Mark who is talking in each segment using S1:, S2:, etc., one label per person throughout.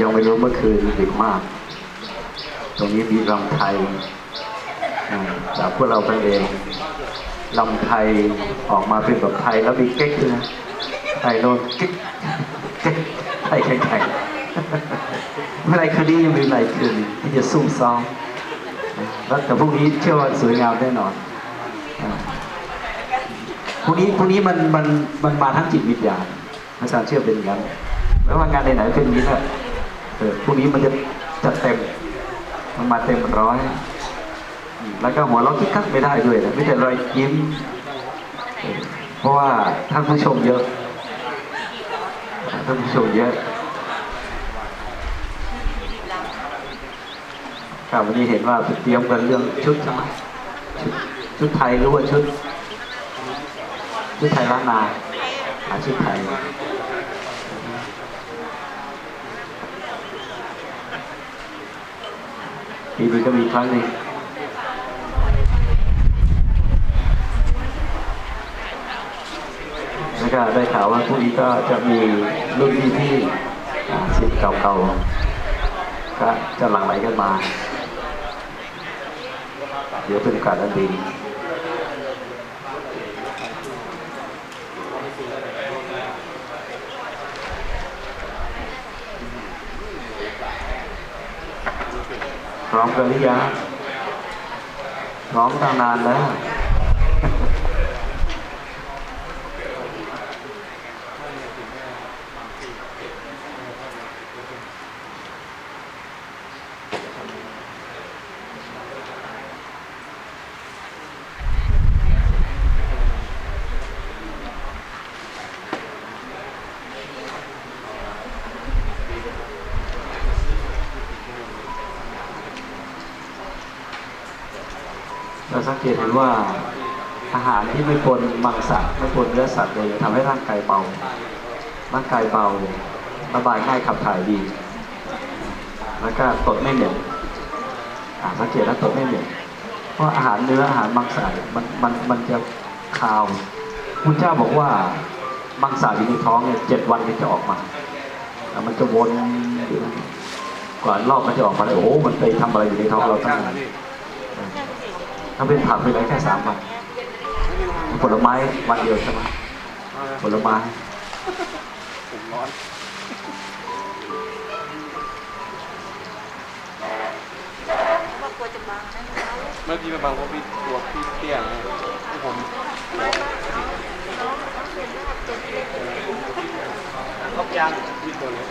S1: ยังไม่รู้เมื่อคืนดึกมาก ตรงนี้มีรำไทยอ่าจากพวกเราไปเองลำไทยออกมาเป็นแบบไทยแล้วมีเก๊กนะไทยโน่นเก๊กเก๊กไทยแข็งๆเมื่อไรคืนนี้ยังมีอะไรคืนที่จะซุ่มซ้อมแล้วแต่พรุ่งนี้เชื่อว่าสวยงามแน่นอนพรุ่งนี้พรุ่งนี้มันมันมันมาทั้งจิตวิญญาณอาจารย์เชื่อเป็นอย่างนั้นไม่ว่างานไหนๆเป็นอย่างนี้แหละ เออพรุ่งนี้มันจะจัดเต็ม มันมาเต็มร้อย แล้วก็หัวเราะคิกคักไม่ได้ด้วยนะไม่แต่รอยยิ้ม เพราะว่าท่านผู้ชมเยอะ ท่านผู้ชมเยอะครับวันนี้เห็นว่าเตรียมกันเรื่องชุดใช่ไหมชุดชุดไทยหรือว่าชุดชุดไทยล้านนาหาชุดไทย ปีนี้ก็มีครั้งหนึ่งแล้วก็ได้ข่าวว่าพรุ่งนี้ก็จะมีรุ่นพี่ที่สิทธิ์เก่าๆก็จะหลั่งไหลกันมา เดี๋ยวเป็นโอกาสอันดี พร้อมกันหรือยังพร้อมตั้งนานแล้ว เราสังเกตเห็นว่าอาหารที่ไม่ปนมังสะไม่ปนเนื้อสัตว์เลยทำให้ร่างกายเบา ร่างกายเบาระบายง่ายขับถ่ายดี แล้วก็ตดไม่เหม็นอ่าสังเกตแล้วตดไม่เหม็นเพราะอาหารเนื้ออาหารมังสะมันมันมันจะคาวคุณเจ้าบอกว่ามังสะอยู่ในท้องเนี่ยเจ็ดวันมันจะออกมาแล้วมันจะวนอยู่นั่นกว่ารอบมันจะออกมาเลยโอ้ มันไปทำอะไรอยู่ในท้องเราตั้งนาน ถ้าเป็นผักไปเลยแค่สามวันผลไม้วันเดียวใช่ไหมผลไม้
S2: ผมร้อนเมื่อกี้มาบังเพราะพี่ตัวพี่เตี้ยไงที่ผมครบยังพี่ตัวเล็ก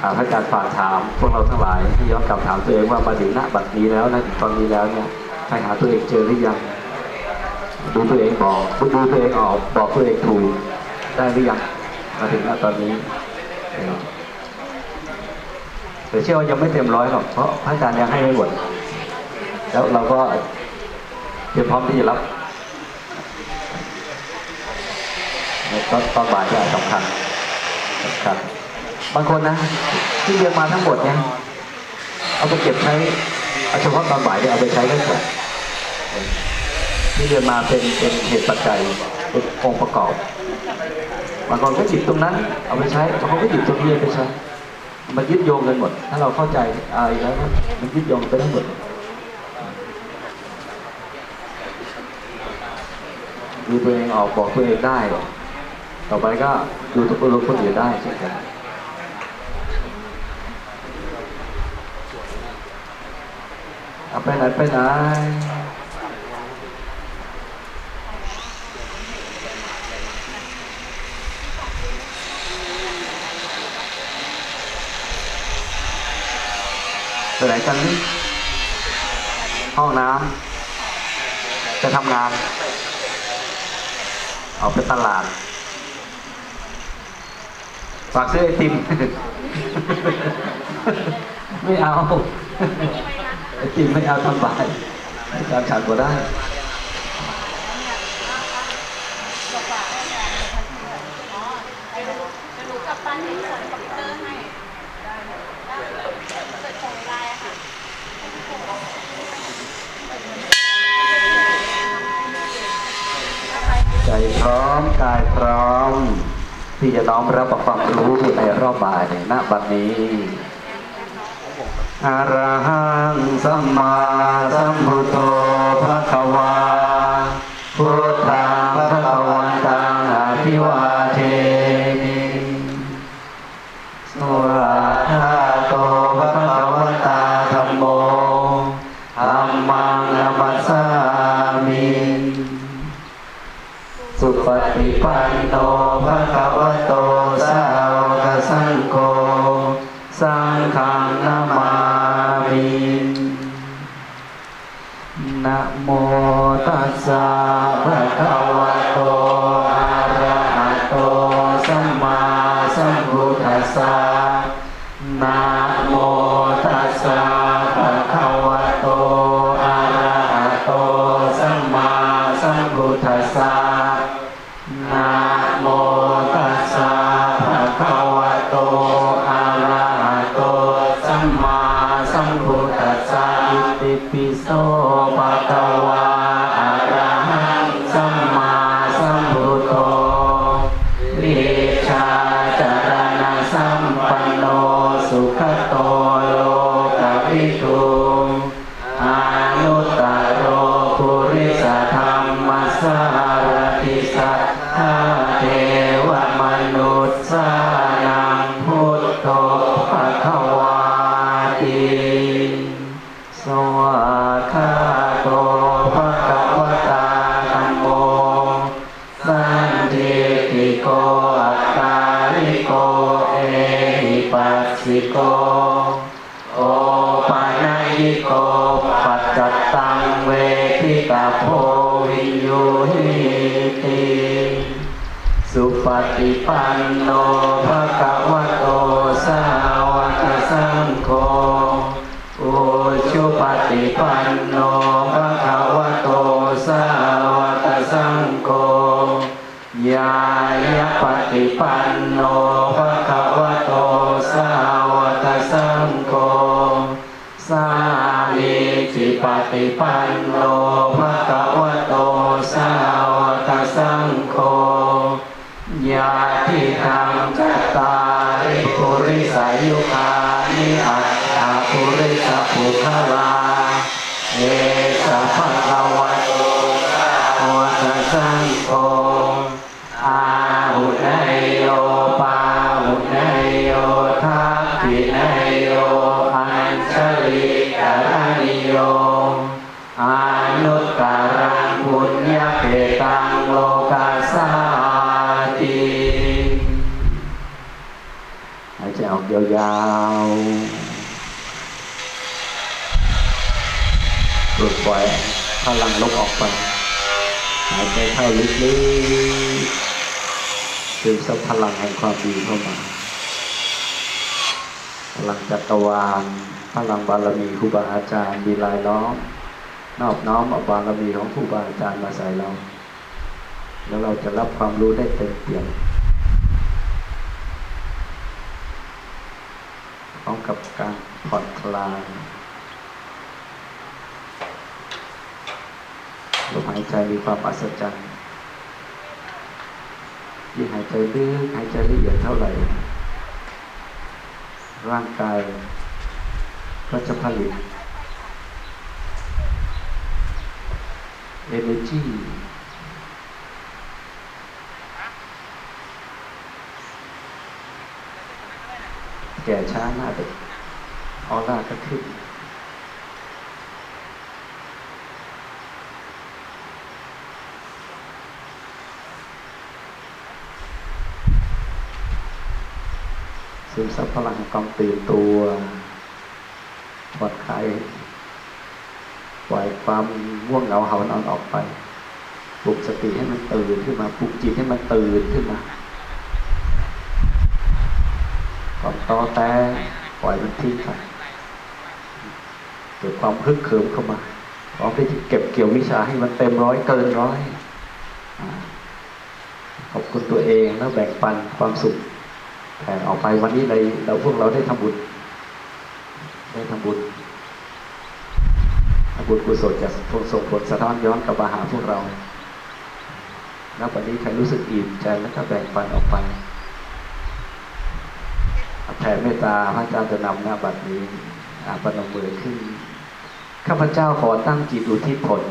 S1: พระอาจารย์ฝากถามพวกเราทั้งหลายที่ย้อนกลับถามตัวเองว่ามาถึงณบัดนี้แล้วนะถึงตอนนี้แล้วเนี่ยใครหาตัวเองเจอหรือยัง ดูตัวเองบอกดูตัวเองออกบอกตัวเองถูกได้หรือยังมาถึงณตอนนี้แต่เชื่อว่ายังไม่เต็มร้อยหรอกเพราะพระอาจารย์ยังให้ไม่หมดแล้วเราก็เตรียมพร้อมที่จะรับ ตอนตอนบ่ายก็สำคัญสำคัญบางคนนะ ที่เรียนมาทั้งหมดเนี่ยเอาไปเก็บใช้เอาเฉพาะตอนบ่ายเนี่ยเอาไปใช้ได้ก่อนที่เรียนมาเป็นเป็นเหตุปัจจัยเป็นองค์ประกอบบางคนก็หยิบตรงนั้น เอาไปใช้บางคนก็หยิบตรงนี้ไปใช้มันยึดโยงกันหมด ถ้าเราเข้าใจอะไรแล้วนะมันยึดโยงไปทั้งหมดดูตัวเองออกบอกตัวเองได้ ต่อไปก็ดูตัวรู้คนอื่นได้เช่นกันเอาไปไหนไปไหนไปไหนกันห้องน้ำจะทำงานออกไปตลาด ฝากซื้อไอติม ไม่เอา ไอติมไม่เอาทำบายอาจารย์ฉันก็ได้
S3: ใจ
S1: พร้อม กายพร้อม ที่จะน้อมรับความรู้ในรอบบ่ายในหน้าบัดนี้อะระหังสัมมาสัมพุทโธภะคะวา วันโตภะคะวะโตสาวกสังโฆสังฆังนามามินะโมตัสสะภะคะวะโต ฏิปันโนภะคะวะโตสาวกสังโฆสามีจิปฏิปันโนภะคะวะโตสาวกสังโฆยาทิธรรมจตตาริปุริสายุคานิอัตถาปุริสปุคลาเอ ลังลบออกไป หายใจเข้าลึกๆซึมซับพลังแห่งความดีเข้ามา พลังจักรวาลพลังบารมีครูบาอาจารย์มีลายล้อมนอบน้อมเอาบารมีของครูบาอาจารย์มาใส่เรา แล้วเราจะรับความรู้ได้เต็มเปี่ยมพร้อมกับการผ่อนคลายลม หายใจมีความอัศจรรย์ยิ่งหายใจลึกหายใจละเอียดเท่าไหร่ ร่างกายก็จะผลิต energy แก่ช้าหน้าเด็กออร่าก็ขึ้น ซึมซับพลังแห่งความตื่นตัวผ่อนคลายปล่อยความง่วงเหงาเหานอนออกไปปลุกสติให้มันตื่นขึ้นมาปลุกจิตให้มันตื่นขึ้นมาความตอแต่ปล่อยมันทิ้งไปเกิดความพึกเขิมเข้ามาพร้อมที่จะเก็บเกี่ยววิชาให้มันเต็มร้อยเกินร้อยขอบคุณตัวเองแล้วแบ่งปันความสุข ออกไปวันนี้เลยเราพวกเราได้ทำบุญได้ทำบุญทำบุญกุศลจะส่งผลสะท้อนย้อนกลับมาหาพวกเราแล้ววันนี้ใครรู้สึกอิ่มใจแล้วก็แบ่งปันออกไปแผ่เมตตาพระอาจารย์จะนำหน้าบัดนี้อาปนมมือขึ้น ข้าพเจ้าขอตั้งจิตอุทิศผล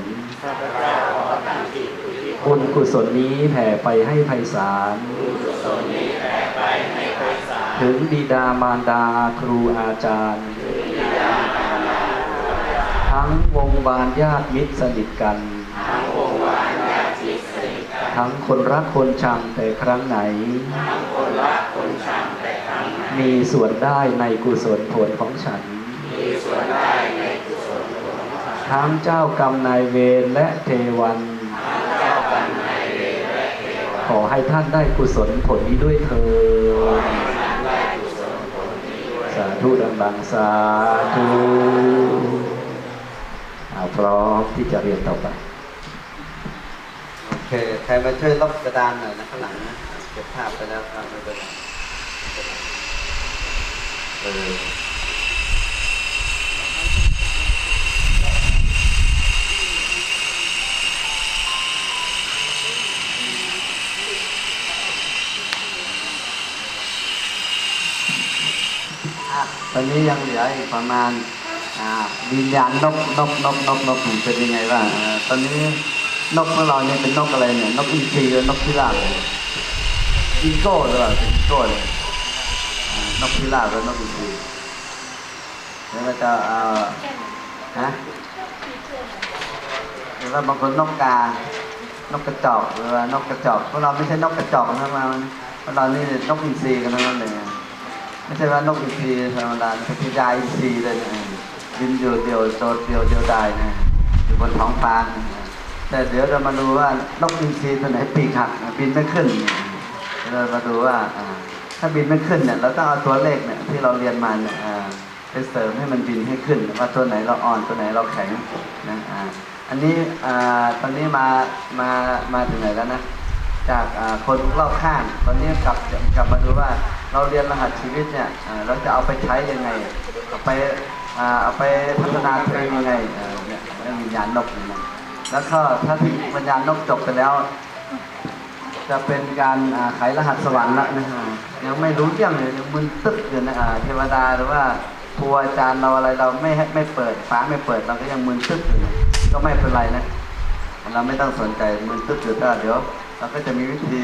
S1: บุญกุศลนี้แผ่ไปให้ไพศาล ถึงบิดามารดาครูอาจารย์ ทั้งวงวานญาติมิตรสนิทกัน ทั้งคนรักคนชังแต่ครั้งไหน มีส่วนได้ในกุศลผลของฉัน ทั้งเจ้ากรรมนายเวรและเทวัน ขอให้ท่านได้กุศลผลนี้ด้วยเถิดสา ธุดังๆสาธุเอาพร้อมที่จะเรียนต่อไป
S4: โอเค ใครมาช่วยลบกระดานหน่อยนะข้างหลังนะ เก็บภาพไปแล้วครับไม่เป็นไรเออ อะตอนนี้ยังเหลืออีกประมาณวิญญาณนกนกนกนกนกเป็นยังไงบ้างตอนนี้นกของเราเนี่ยเป็นนกอะไรเนี่ยนกอินทรีหรือนกพิราบอีโก้หรือเปล่าอีโก้เลยอ่านกพิราบหรือนกอินทรีแล้วก็จะเอ่อฮะหรือว่าบางคนนกกานกกระจอกหรือว่านกกระจอกพวกเราไม่ใช่นกกระจอกนะมาพวกเรานี่นกอินทรีกันนั้นเลย ไม่ใช่ว่านกอินสีธรรมดาเป็นพิยาอินทรีเลยนะบินอยู่เดียวโดดเดียวเดียวดายนะอยู่บนท้องฟ้านะแต่เดี๋ยวเรามาดูว่านกอินทรีตัวไหนปีกหักบินไม่ขึ้นเรามาดูว่าถ้าบินไม่ขึ้นเนี่ยเราต้องเอาตัวเลขเนี่ยที่เราเรียนมาเนี่ยไปเสริมให้มันบินให้ขึ้น ว่าตัวไหนเราอ่อนตัวไหนเราแข็งนะอ่าอันนี้อตอนนี้มามามาถึงไหนแล้วนะจากคนรอบข้างตอนนี้กลับกลับมาดูว่า เราเรียนรหัสชีวิตเนี่ยเราจะเอาไปใช้ยังไงเอาไปเอาไปพัฒนาตัวเองยังไงเนี่ยวิญญาณนกเนี่ยแล้วก็ถ้าที่วิญญาณนกจบไปแล้ว จะเป็นการไขรหัสสวรรค์ละนะฮะยังไม่รู้เรื่องเลยยังมึนตึ๊บอยู่นะเทวดาหรือว่าครูอาจารย์เราอะไรเราไม่ให้ไม่เปิดฟ้าไม่เปิดเราก็ยังมึนตึ๊บอยู่ก็ไม่เป็นไรนะเราไม่ต้องสนใจมึนตึ๊บอยู่ก็เดี๋ยวเราก็จะมีวิธี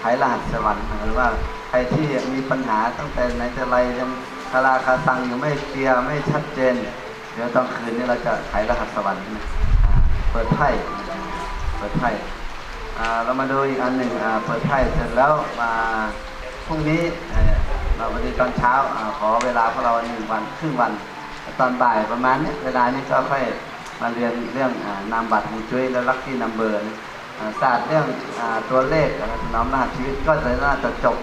S4: ไขรหัสสวรรค์หรือว่า รที่มีปัญหาตั้งแต่ไหนแต่ไรยังคาราคาซังอยังไม่เคลียร์ไม่ชัดเจน เดี๋ยวตอนคืนนี้เราจะไขรหัสสวรรค์เปิดไพ่เปิดไพ่เรามาดูอีกอันหนึ่งเปิดไพ่เสร็จแล้วมาพรุ่งนี้เราวันนี้ตอนเช้าอขอเวลาพวกเราหนึ่งวันครึ่งวัน ตอนบ่ายประมาณนี้เวลานี้ก็ค่อยมาเรียนเรื่องอนามบัตรฮวงจุ้ยและลัคกี้นัมเบอร์ศาสตร์เรื่องอตัวเลขน้อมรหัสชีวิตก็จะน่าจะจบ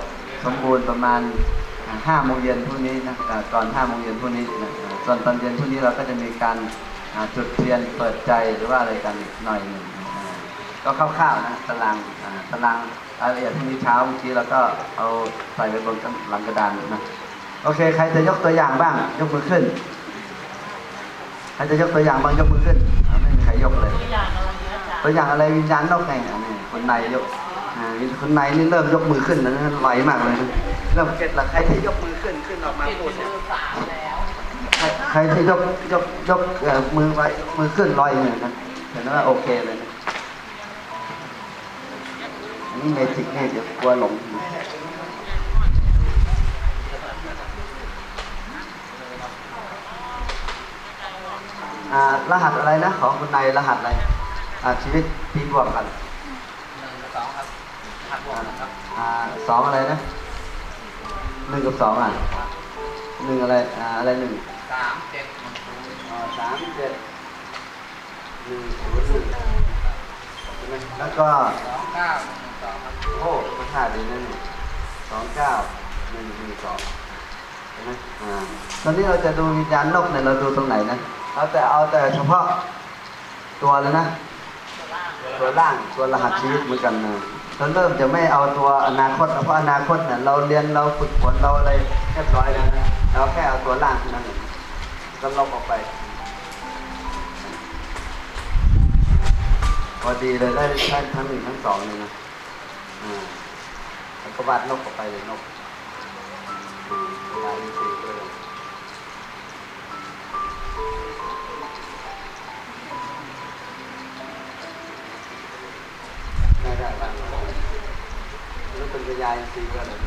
S4: สมบูรณ์ประมาณห้าโมงเย็นพรุ่งนี้นะอ่าก่อนห้าโมงเย็นพรุ่งนี้นะอ่าส่วนตอนเย็นพรุ่งนี้เราก็จะมีการอ่าจุดเทียนเปิดใจหรือว่าอะไรกันอีกหน่อยหนึ่งอ่าก็คร่าวๆนะตารางอ่าตารางรายละเอียดพรุ่งนี้เช้าเมื่อกี้เราก็เอาใส่ไว้บนหลังกระดานนะโอเค ใครจะยกตัวอย่างบ้าง ยกมือขึ้นใครจะยกตัวอย่างบ้างยกมือขึ้นอ่าไม่มีใครยกเลย ตัวอย่างอะไรวิญญาณนอกไงอันนี้คนในยกอ่า คนในนี่เริ่มยกมือขึ้นนะไหวมากเลยนะเริ่มเก็ตละใครที่ยกมือขึ้นขึ้นออกมาพูดเนี่ยใครใครที่ยกยกยกเอ่อมือไว้มือขึ้นลอยเนี่ยนะเห็นว่าโอเคเลยนะอันนี้เมจิกเนี่ยเดี๋ยวกลัวหลงอ่ารหัสอะไรนะ ของคุณนายรหัสอะไรอ่าชีวิตปีบวกกัน สองอะไรนะหนึ่งกับสองอะหนึ่งอะไรอ่าอะไรหนึ่งสามเจ็ดสามเจ็ดหนึ่งศูนย์หนึ่งใช่ไหมแล้วก็
S2: เก้า
S4: โอ้ก็ท่าดีนั่นสองเก้าหนึ่งหนึ่งสองเห็นไหมอ่าตอนนี้เราจะดูวิญญาณนกเนี่ยเราดูตรงไหนนะเอาแต่เอาแต่เฉพาะตัวเลยนะ ตัวล่างตัวรหัสชีวิตเหมือนกันนะ เราเริ่มจะไม่เอาตัวอนาคตเพราะอนาคตเนี่ยเราเรียนเราฝึกฝนเราอะไรเรียบร้อยแล้วนะเราแค่เอาตัวล่างเท่านั้นเองก็ลบออกไปพอดีเลยได้ได้ทั้งหนึ่งทั้งสองเลยนะอ่าแล้วก็วาดนกออกไปเลยนกอืมเวลาอินทรีย์ด้วย ระยายอินทรีย์ก็เลย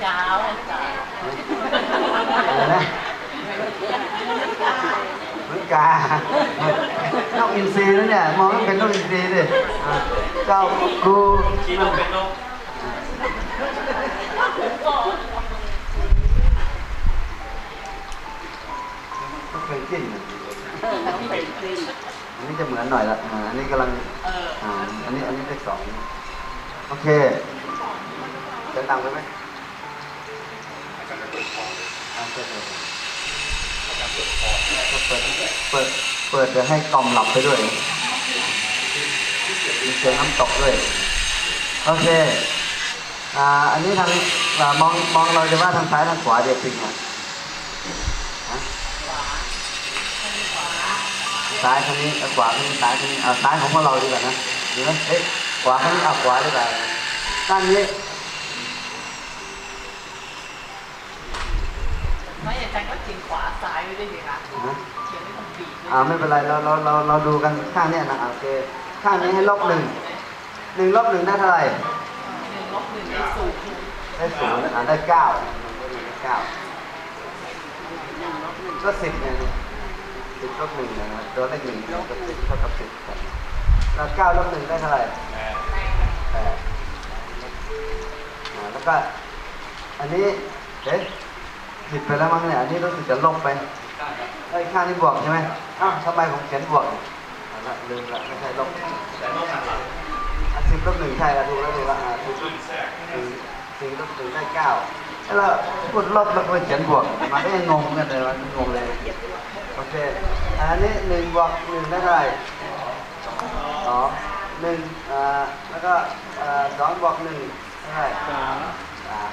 S3: เช้า
S4: อะไรนะเหมือนกานกอินทรีย์แล้วเนี่ยมองเป็นนกอินทรีย์ดิเจ้าครู
S2: ชีนเป็นนก
S4: น้
S3: องเป็นจริง
S4: อันนี้จะเหมือนหน่อยละอ่าอันนี้กำลัง
S3: เออ
S4: อ่าอันนี้อันนี้เลขสองโอเคจะดังไปไหมอ่าเปิดเปิดเปิดเปิดเปิดจะให้กล่อมหลับไปด้วยมีเสียงน้ำตกด้วยโอเคอ่าอันนี้ทางมองมองเราจะว่าทางซ้ายทางขวาเดียวจริงอะฮะ ซ้ายทางนี้เอาขวาทางนี้ซ้ายทางนี้เอาซ้ายของพวกเราดีกว่านะดีไหมเอ๊ะขวาทางนี้เอาขวาดีกว่าด้านนี้
S3: ไม่อาจารย์ก็เขียนขวาซ้ายไว้ด้วยสิคะ
S4: นะ
S3: เขียนไม่ต้องบีบด้วย
S4: อ่าไม่เป็นไรเราเราเราเราดูกันข้างเนี้ยนะโอเคข้างนี้ให้ลบหนึ่งหนึ่งลบหนึ่งได้เท่าไหร่
S3: หนึ่งลบหนึ่งได้ศูนย์
S4: ได้ศูนย์อ่าได้เก้าได้เก้าก็สิบไง สิบลบหนึ่งนะฮะตัวเลขหนึ่งเท่ากับสิบเท่ากับสิบครับแล้วเก้าลบหนึ่งได้เท่าไหร่แปดอ่าแล้วก็ อันนี้เอ๊ะผิดไปแล้วมั้งเนี่ย อันนี้รู้สึกจะลบไปไอ้ยข้างนี้บวกใช่ไหมอ้าวทำไมผมเขียนบวกเนี่ยละลืมละไม่ใช่ลบ
S2: แต่นกหันหลัง
S4: สิบลบหนึ่งใช่ละถูกแล้วถูกล้วอ่าสิบลบหนึ่งสี่ลบหนึ่งได้เก้าแล้วพูดลบแล้วก็เขียนบวกมันก็ยังงงกันเลยมันงงเลย โอเค อันนี้หนึ่งบวกหนึ่งได้เท่าไหร่สองหนึ่งอ่าแล้วก็อ่าสองบวกหนึ่งได้เท่าไหร่
S2: สาม
S4: สาม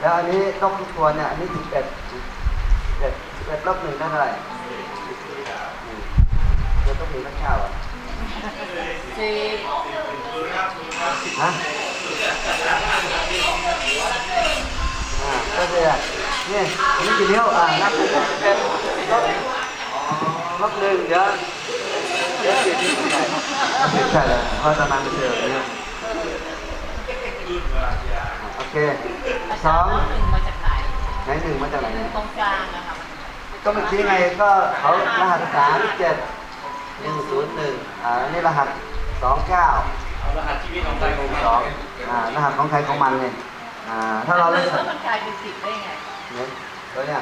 S4: แล้วอันนี้ลบทุกตัวเนี่ยอันนี้สิบเอ็ดเอ็ดสิบเอ็ดลบหนึ่งได้เท่าไหร่หนึ่งแล้วต้องมีนักข่าวอะ
S3: สิบ
S4: ฮะอ่าก็คือ นี่อันนี้กี่นิ้วอ่านับเป็นเป็นลบลบหนึ่งเดี๋ยวเดี๋ยวสิบใช่ใช่เลยเพราะตอนนั้นไม่เจอเนี่ยโอเคสอ
S3: งหนึ่งมาจากไหน
S4: ไหนหนึ่งมาจากไหน
S3: หนึ่งตรงกลางนะคะ
S4: ก็เมื่อกี้ไงก็เขารหัสสามเจ็ดหนึ่งศูนย์หนึ่งอ่านี่รหัสสองเก้า
S2: รหัสชีวิตของใครของมัน
S4: สองอ่ารหัสของใครของมันไงอ่าถ้าเราเล่น
S3: แล้วมันกลายเป็นสิบได้ไง
S4: เนี่ยตัวเนี้ย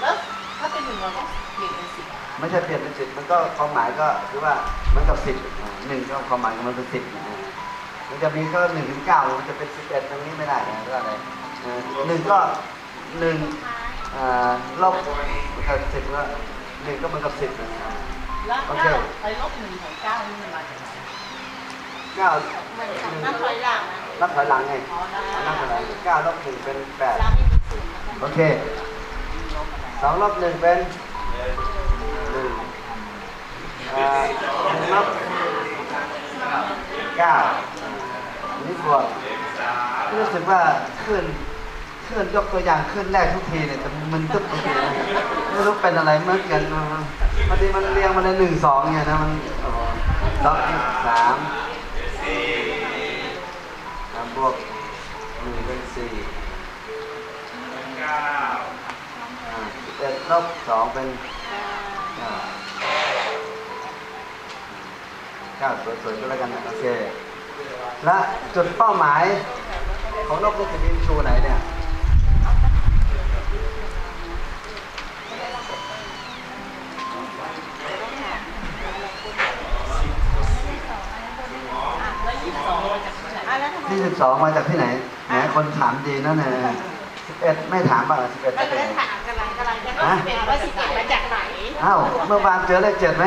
S3: แล้วถ้าเป็นหนึ่งเราต้องเปลี่ยนเป็นสิบ
S4: ไม่ใช่เปลี่ยนเป็นสิบมันก็ความหมายก็คือว่าเหมันกับสิบอ่าหนึ่งก็ความหมายของมันเป็นสิบอ่ามันจะมีก็หนึ่งถึงเก้ามันจะเป็นสิบเอ็ดตรงนี้ไม่ได้นะก็อะไรอ่าหนึ่งก็หนึ่งอ่าลบมันก็สิบก็หนึ่งก็เหมันกับสิบนะอ่า
S3: แล้ว
S4: โอเค
S3: เก้าไอ้ลบหนึ่งของเก้านี่มันมาจากไหน
S4: เก้า
S3: มันนับถอยหลังนะ
S4: นับถอยหลังไง
S3: อ๋อนับถอยห
S4: นั
S3: ลั
S4: บ
S3: ง
S4: ถอยหลังเก้าลบหนึ่งเป็นแปด โอเคสองลบหนึ่งเป็นหนึ่งอ่าหนึ่งลบเก้านนี้บวกรู้สึกว่าขึ้นขึ้นยกตัวอย่างขึ้นแรกทุกทีเนี่ยจะมึนตึ๊บทุกทีนะไม่รู้เป็นอะไรเมื่อกันนะบางทีมันเรียงมาเลยหนึ่งสองเนี่ยนะมันลบอีกสามสามบวกหนึ่งเป็นสี่
S2: เอ็
S4: ดลบสองเป็นอ่าเก้าสวยๆก็แล้วกันนะโอเค และจุดเป้าหมายของนกลูกกระดินชูไหนเนี่ย
S3: อะแล้วทำไม
S4: ที่สิบสองมาจากที่ไหนแหมคนถามดีนะเนี่ย สิบเอ็ดไม่ถามบ้างสิบเอ็ด
S3: ไม่
S4: จะเป็น
S3: ได้
S4: ไง
S3: ถามกำลังกำลังจะเข้าสิบเอ็ดว่าสิบเอ็ดมาจากไหน
S4: อ้าวเมื่อวานเจอเลขเจ็ดไหม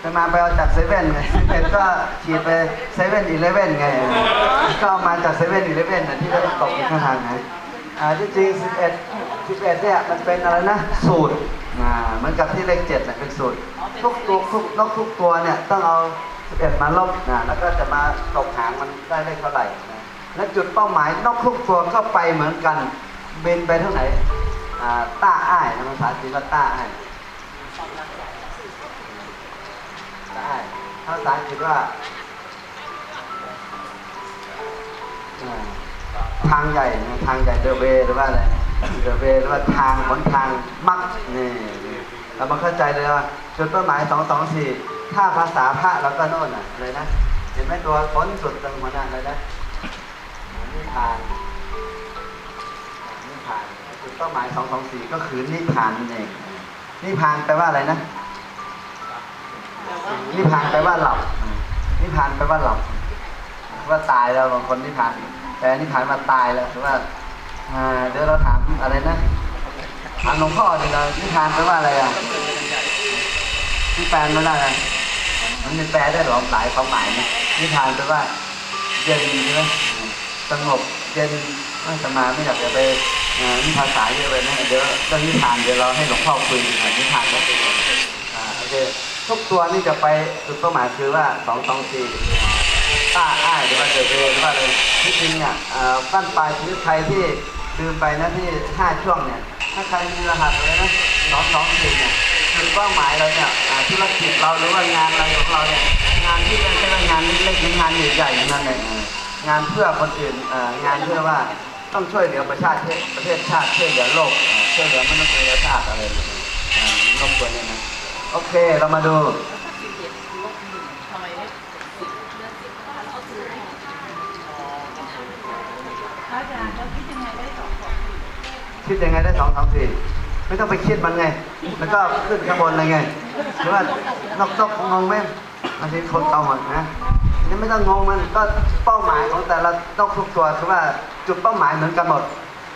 S4: ไปมาไปเอาจากเซเว่นไงสิบเอ็ดก็ขีดไปเซเว่นอีเลเว่นไง ก็เอามาจากเซเว่นอีเลเว่นนะที่เราตกอยู่ข้างทางไงอ่าที่จริงสิบเอ็ดสิบเอ็ดเนี่ยมันเป็นอะไรนะ สูตรอ่าเหมือนกับที่เลขเจ็ดน่ะเป็นสูตร ทุกตัวทุกนกทุกตัวเนี่ยต้องเอาสิบเอ็ดมาลบนะแล้วก็จะมาตกหางมันได้เลขเท่าไหร่นะและจุดเป้าหมายนกทุกตัวก็ไปเหมือนกัน บินไปเท่าไหร่อ่าต้าอ้ายนะภาษาจีนก็ต้าอ้ายได้ถ้าภาษาอังกฤษว่าทางใหญ่ทางใหญ่เดเวหรือว่าอะไรเดเวหรือว่าทางหนทางมักนี่เรามาเข้าใจเลยว่าจุดเป้าหมายสองสองสี่ถ้าภาษาพระเราก็โน่นน่ะเลยนะ เห็นไหมตัวพ้นสุดตรงหัวหน้าเลยนะนิพพาน เป้าหมายสองสองสี่ก็คือนิพพานนั่นเองนิพพานแปลว่าอะไรนะนิพพานแปลว่าหลับนิพพานแปลว่าหลับว่าตายแล้วบางคนนิพพานแต่นิพพานมาตายแล้วคือว่าเดี๋ยวเราถามอะไรนะถามหลวงพ่อดีกว่านิพพานแปลว่าอะไรอะที่แปลไม่ได้นะมันมีแปลได้หรอหลายความหมายนะนิพพานแปลว่าเย็นใช่ไหมสงบเย็นไม่สมาไม่อยากจะไป อ่านิพพานสายเยอะไปนะเดี๋ยวเรื่องนิพพานเดี๋ยวเราให้หลวงพ่อคุยอ่านิพพานก็คืออ่าโอเคทุกตัวนี่จะไปจุดเป้าหมายคือว่าสองสองสี่ต้าอ้ายหรือว่าเดเบหรือว่าอะไรที่จริงเนี่ยอ่าบ้านปลายชีวิตใครที่ลืมไปนะที่ห้าช่วงเนี่ยถ้าใครมีรหัสเลยนะสองสองสี่เนี่ยจุดเป้าหมายเราเนี่ยธุรกิจเราหรือว่างานอะไรของเราเนี่ยงานที่ไม่ใช่ว่างานเล็กๆงานใหญ่ๆอย่านั้นเลยอ่างานเพื่อคนอื่นงานเพื่อว่า ต้องช่วยเหลือประชาชนประเทศชาติช่วยเหลือโลกช่วยเหลือมนุษยชาติอะไรแบบนี้อ่ารบกวนเนี่ยนะโอเคเรามาดู
S3: อาจารย์เขาคิดยังไงได้สองสองสี่
S4: คิดยังไงได้สองสองสี่ไม่ต้องไปคิดมันไง แล้วก็ขึ้นข้างบนเลยไงหรือว่านกตกงงไหมบางทีคนเอาหมดนะนี่ไม่ต้องงงมันก็เป้าหมายของแต่ละนกทุกตัวคือว่า จุดเป้าหมายเหมือนกันหมด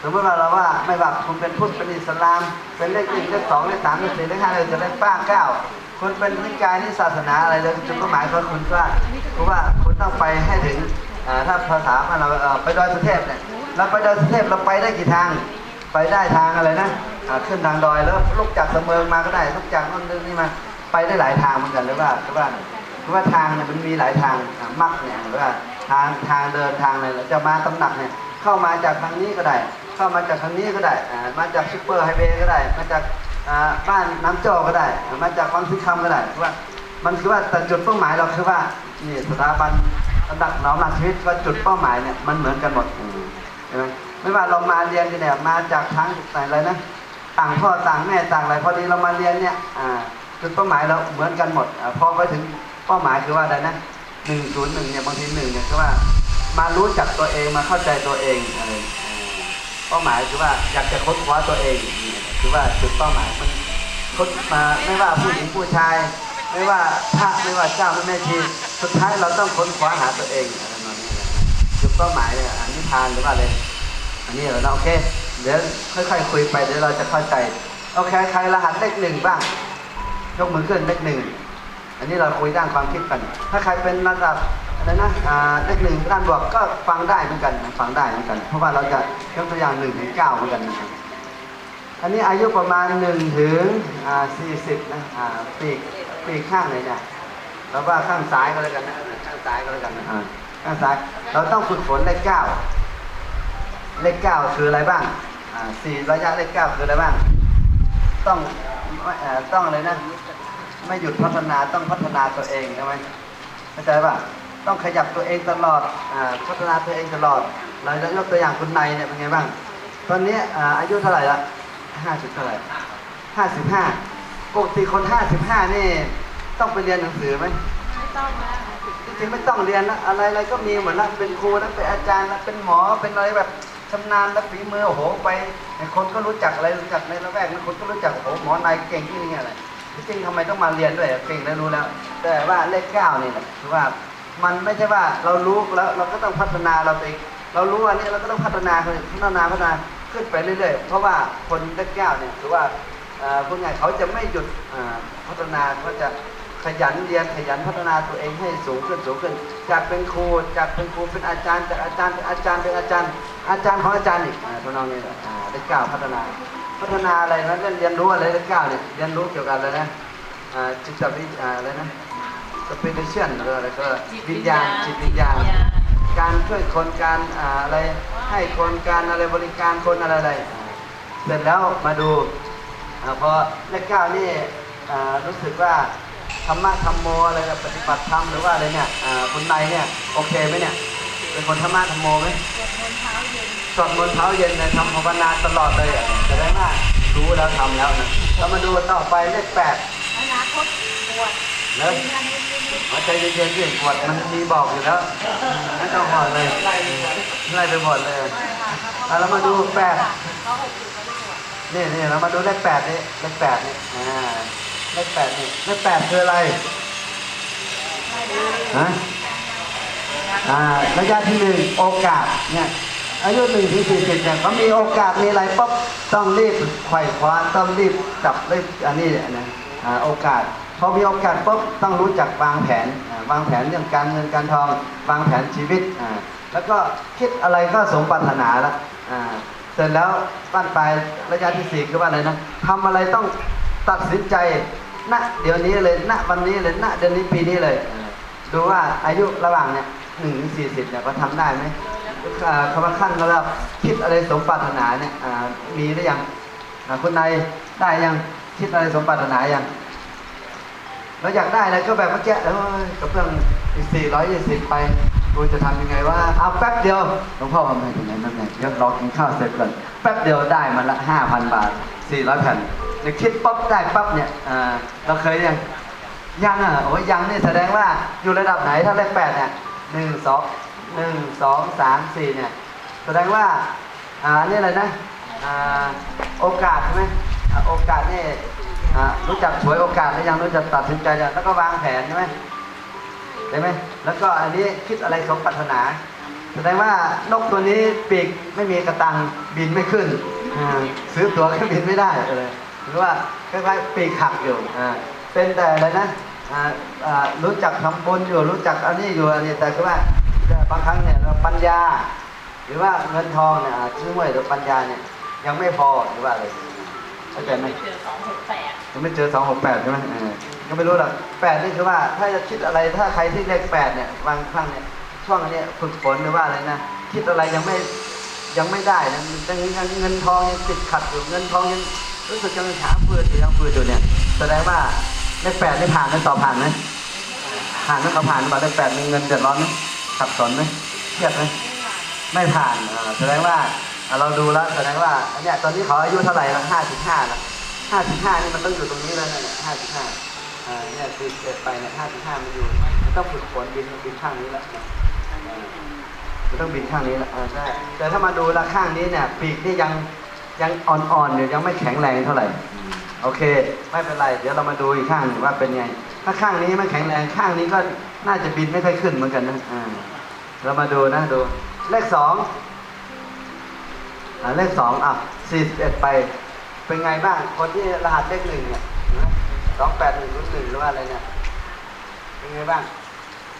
S4: สมมติว่าเราว่าไม่ว่าคุณเป็นพุทธเป็นอิสลาม เป็นเลขหนึ่งเลขสองเลขสามเลขสี่เลขห้าเลขเจ็ดเลขแปดเก้าคุณเป็นนิกายนิศาสนาอะไรเลยจุดเป้าหมายของคุณว่าคือว่าคุณต้องไปให้ถึงถ้าภาษาเราไปดอยสุเทพเนี่ยเราไปดอยสุเทพเราไปได้กี่ทาง ไปได้ทางอะไรนะขึ้นทางดอยแล้วลุกจากเสมิงมาก็ได้ลุกจากนู่นนี่มาไปได้หลายทางเหมือนกันหรือว่าหรือว่าหรือว่าทางเนี่ยมันมีหลายทางมักเนี่ยหรือว่าทางทางเดินทางอะไรเราจะมาตำหนักเนี่ย เข้ามาจากทางนี้ก็ได้ เข้ามาจากทางนี้ก็ได้มาจากซุปเปอร์ไฮเวย์ก็ได้ มาจากบ้านน้ำเจ้าก็ได้ มาจากวังสิคำก็ได้คือว่ามันคือว่าแต่จุดเป้าหมายเราคือว่านี่สถาบันระดับหนอมหลักชีวิตว่าจุดเป้าหมายเนี่ยมันเหมือนกันหมดใช่ไหมไม่ว่าเรามาเรียนกันเนี่ยมาจากทางไหนเลยนะต่างพ่อต่างแม่ต่างอะไรพอดีเรามาเรียนเนี่ยจุดเป้าหมายเราเหมือนกันหมดพอไปถึงเป้าหมายคือว่าอะไรนะหนึ่งศูนย์หนึ่งเนี่ยบางทีหนึ่งเนี่ยคือว่า มารู้จักตัวเองมาเข้าใจตัวเองอะไรเป้าหมายคือว่าอยากจะค้นคว้าตัวเองคือว่าจุดเป้าหมายมันค้นมาไม่ว่าผู้หญิงผู้ชาย ไม่ว่าพระไม่ว่าเจ้าไม่แม่ชีสุดท้ายเราต้องค้นคว้าหาตัวเองอะไรประมาณนี้จุดเป้าหมายเนี่ยอันนิพพานหรือว่าอะไรอันนี้เราโอเคเดี๋ยวค่อยๆคุยไปเดี๋ยวเราจะเข้าใจโอเคใครรหัสเลขหนึ่งบ้างยกมือขึ้นเลขหนึ่งอันนี้เราคุยด้านความคิดกัน ถ้าใครเป็นระดับ อะไรนะอ่าเลขหนึ่งด้านบวกก็ฟังได้เหมือนกันฟังได้เหมือนกัน เพราะว่าเราจะยกตัวอย่างหนึ่งถึงเก้าเหมือนกันนะครับอันนี้อายุประมาณหนึ่งถึงอ่าสี่สิบนะอ่าปีกปีกข้างไหนเนี่ยเราว่าข้างซ้ายก็แล้วกันนะข้างซ้ายก็แล้วกันนะอ่าข้างซ้ายเราต้องฝึกฝนเลขเก้าเลขเก้าคืออะไรบ้างอ่าสี่ระยะเลขเก้าคืออะไรบ้าง ต้องอ่อต้องอะไรนะไม่หยุดพัฒนาต้องพัฒนาตัวเองใช่ไหมเข้าใจป่ะ ต้องขยับตัวเองตลอดอ่าพัฒนาตัวเองตลอดเราจะยกตัวอย่างคุณนายเนี่ยเป็นไงบ้าง ตอนนี้อ่าอายุเท่าไหร่ละห้าสิบเท่าไหร่ห้าสิบห้าปกติคนห้าสิบห้านี่ต้องไปเรียนหนังสือไหม
S3: ไม่ต้องนะ
S4: ริงๆไม่ต้องเรียนนะอะไรอะไรก็มีเหมือนละเป็นครูนะเป็นอาจารย์นะเป็นหมอเป็นอะไรแบบชำนาญและฝีมือโอ้โหไปคนก็รู้จักอะไรรู้จักในละแวกนั้นคนก็รู้จักโอ้โหหมอนายเก่งที่นี่อะไรที่จริงทำไมต้องมาเรียนด้วยเก่งแล้วรู้แล้ว แต่ว่าเลขเก้านี่แหละคือว่า มันไม่ใช่ว่าเรารู้แล้วเราก็ต้องพัฒนาเราเองเรารู้อันนี้เราก็ต้องพัฒนาพัฒนาพัฒนาขึ้นไปเรื่อยๆ เพราะว่าคนเลขเก้าเนี่ยถือว่าเอ่อพูดง่ายเขาจะไม่หยุดพัฒนาเขาจะขยันเรียนขยันพัฒนาตัวเองให้สูงขึ้นสูงขึ้น จากเป็นครูจากเป็นครูเป็นอาจารย์จากอาจารย์เป็นอาจารย์เป็นอาจารย์ อาจารย์ของอาจารย์อีกทำนองนี้แหละอ่าได้ก้าวพัฒนา พัฒนาอะไรนะเรียนรู้อะไรได้ก้าวเนี่ยเรียนรู้เกี่ยวกับอะไรนะจิตวิทยาอะไรนะ สปิริตชันหรืออะไรก็วิญญาณจิตวิญญาณ การช่วยคนการอ่าอะไรให้คนการอะไรบริการคนอะไรอะไรอ่าเสร็จแล้วมาดูอาพอเลขเก้านี่อ่ารู้สึกว่าธรรมะธรรมโมอะไรนะปฏิบัติธรรมหรือว่าอะไรเนี่ยอ่าคุณนายเนี่ยโอเคไหมเนี่ยเป็นคนธรรมะธรรมโมไหมสวดมนต์เช้าเย็นเลยทำภาวนาตลอดเลยอะแสดงว่ารู้แล้วทำแล้วนะเรามาดูต่อไปเลขแปด
S3: อนาคตบวช
S4: เนอะหัวใจเย็นๆที่ขวดมันมีบอกอยู่แล้วไม่ต้องห่วงเลยไล่ไปหมดเลยเอาเรามาดูแปด
S3: เขหกสิบเขาไม่บวช
S4: นี่นี่เรามาดูเลขแปดนี่เลขแปดนี่อ่าเลขแปดนี่เลขแปดคืออะไรฮะอ่าระยะที่หนึ่งโอกาสเนี่ยอายุหนึ่งถึงสี่สิบเนี่ยเขามีโอกาสมีอะไรปุ๊บต้องรีบไขว่คว้าต้องรีบจับรีบอันนี้นะอ่าโอกาส พอมีโอกาสปุ๊บต้องรู้จักวางแผนวางแผนเรื่องการเงินการทอง วางแผนชีวิต แล้วก็คิดอะไรก็สมปรารถนาแล้วเสร็จแล้วบ้านปลายระยะที่สี่คือว่าอะไรนะทำอะไรต้องตัดสินใจณเดี๋ยวนี้เลยณวันนี้เลยณเดือนนี้ปีนี้เลย ดูว่าอายุระหว่างเนี่ยหนึ่งถึงสี่สิบเนี่ยก็ทำได้ไหมคำว่าขั้นก็แล้วคิดอะไรสมปรารถนาเนี่ยมีหรือยังคุณนายได้ยังคิดอะไรสมปรารถนายัง เราอยากได้อะไรก็แบบเมื่อกี้กับเพื่อนอีกสี่ร้อยยี่สิบไปกูจะทำยังไงว่าเอาแป๊บเดียวหลวงพ่อทำไมถึงไหนนั่นไงเดี๋ยวรอกินข้าวเสร็จก่อนแป๊บเดียวได้มันละห้าพันบาทสี่ร้อยแผ่นเดี๋ยวคิดปั๊บได้ปั๊บเนี่ยเราเคยยังยังอะโอ้ยยังนี่แสดงว่าอยู่ระดับไหนถ้าเลขแปดเนี่ยหนึ่งสองหนึ่งสองสามสี่เนี่ย แสดงว่าอ่านี่อะไรนะอ่าโอกาสใช่ไหมโอกาสนี่ รู้จักฉวยโอกาสหรือยังรู้จักตัดสินใจแล้วก็วางแผนใช่ไหมใช่ไหมแล้วก็อันนี้คิดอะไรสมปรารถนาแสดงว่านกตัวนี้ปีกไม่มีกระตังบินไม่ขึ้น ซื้อตั๋วก็บินไม่ได้เออหรือว่าคล้ายๆปีกหักอยู่เป็นแต่อะไรนะรู้จักทำบุญอยู่รู้จักอันนี้อยู่อันนี้แต่คือว่าบางครั้งเนี่ยเราปัญญา หรือว่าเงินทองเนี่ยอ่าชื่อหวยหรือปัญญาเนี่ยยังไม่พอหรือว่าอะไร เข้าใจไหม
S3: เจอสองหกแปด
S4: ยังไม่เจอสองหกแปดใช่ไหมเออก็ไม่รู้หรอกแปดนี่คือว่า ถ้าจะคิดอะไรถ้าใครที่เลขแปดเนี่ยบางครั้งเนี่ยช่วงนี้ฝึกฝนหรือว่าอะไรนะคิดอะไรยังไม่ยังไม่ได้นะยังยังเงินทองยังติดขัดอยู่เงินทองยังรู้สึกยังหาเฟืดอยู่ยังเฟืดอยู่เนี่ยแสดงว่าเลขแปดนี่ผ่านไหมสอบผ่านไหมผ่านไหมเขาผ่านมาเลขแปดมีเงินเดือดร้อนไหมขัดสนไหมเครียดไหมไม่ผ่านอ่าแสดงว่าอ่า เราดูแล้วแสดงว่าอันเนี้ยตอนนี้เขาอายุเท่าไหร่ละห้าสิบห้าละห้าสิบห้านี่มันต้องอยู่ตรงนี้แล้วนะเนี่ยห้าสิบห้าอ่าเนี่ยคือเกิดไปเนี่ยห้าสิบห้ามันอยู่มันต้องฝึกฝนบินบินข้างนี้แล้วมันต้องบินข้างนี้แล้วอ่าใช่แต่ถ้ามาดูละข้างนี้เนี่ยปีกนี่ยังยังอ่อนๆอยู่ยังไม่แข็งแรงเท่าไหร่โอเค ไม่เป็นไร เดี๋ยวเรามาดูอีกข้างหนึ่งว่าเป็นไง ถ้าข้างนี้ไม่แข็งแรงข้างนี้ก็น่าจะบินไม่ค่อยขึ้นเหมือนกันนะอ่าเรามาดูนะดู เลขสอง เลขสองอะสี่สิบเอ็ดไป เป็นไงบ้าง คนที่รหัสเลขหนึ่งเนี่ยสองแปดหนึ่งหนึ่งหรือว่าอะไรเนี่ย เป็นไงบ้าง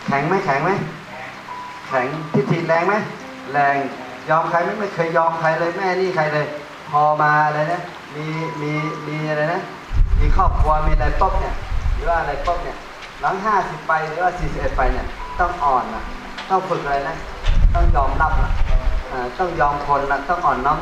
S4: แข็งไหมแข็งไหม แข็งทิฏฐิแรงไหม แรง ยอมใครไหมไม่เคยยอมใครเลยแม่นี่ใครเลย พอมาอะไรนะ มีมีมีอะไรนะ มีครอบครัวมีอะไรป๊บเนี่ย หรือว่าอะไรป๊บเนี่ย หลังห้าสิบไปหรือว่าสี่สิบเอ็ดไปเนี่ย ต้องอ่อนนะต้องฝึกอะไรนะ ต้องยอมรับนะ ต้องยอมคนนะต้องอ่อนน้อม